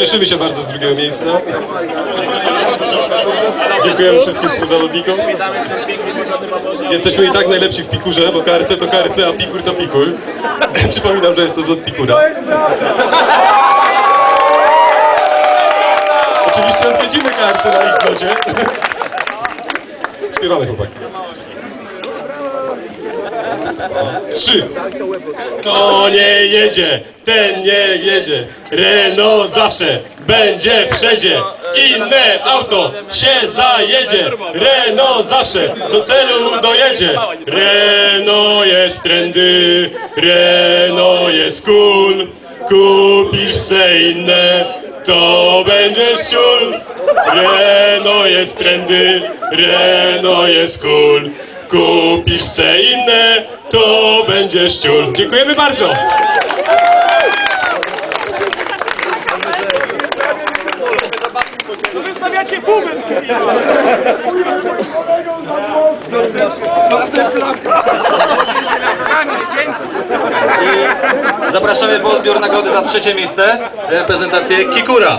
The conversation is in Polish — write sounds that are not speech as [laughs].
Cieszymy się bardzo z drugiego miejsca. Dziękujemy wszystkim współzawodnikom. Jesteśmy i tak najlepsi w pikurze, bo karce to karce, a pikur to pikur. [laughs] Przypominam, że jest to zlot pikura. Oczywiście odwiedzimy karce na ich zlocie. [laughs] Śpiewamy chłopaki. Trzy. To nie jedzie, ten nie jedzie. Renault zawsze będzie przedzie. Inne auto się zajedzie. Renault zawsze do celu dojedzie. Renault jest trendy, Renault jest cool. Kupisz se inne, to będzie ciul. Renault jest trendy, Renault jest cool. Kupisz se inne, to będziesz ciul. Dziękujemy bardzo. Wystawiacie bubeczki! Zapraszamy po odbiór nagrody za trzecie miejsce, reprezentację Kikura.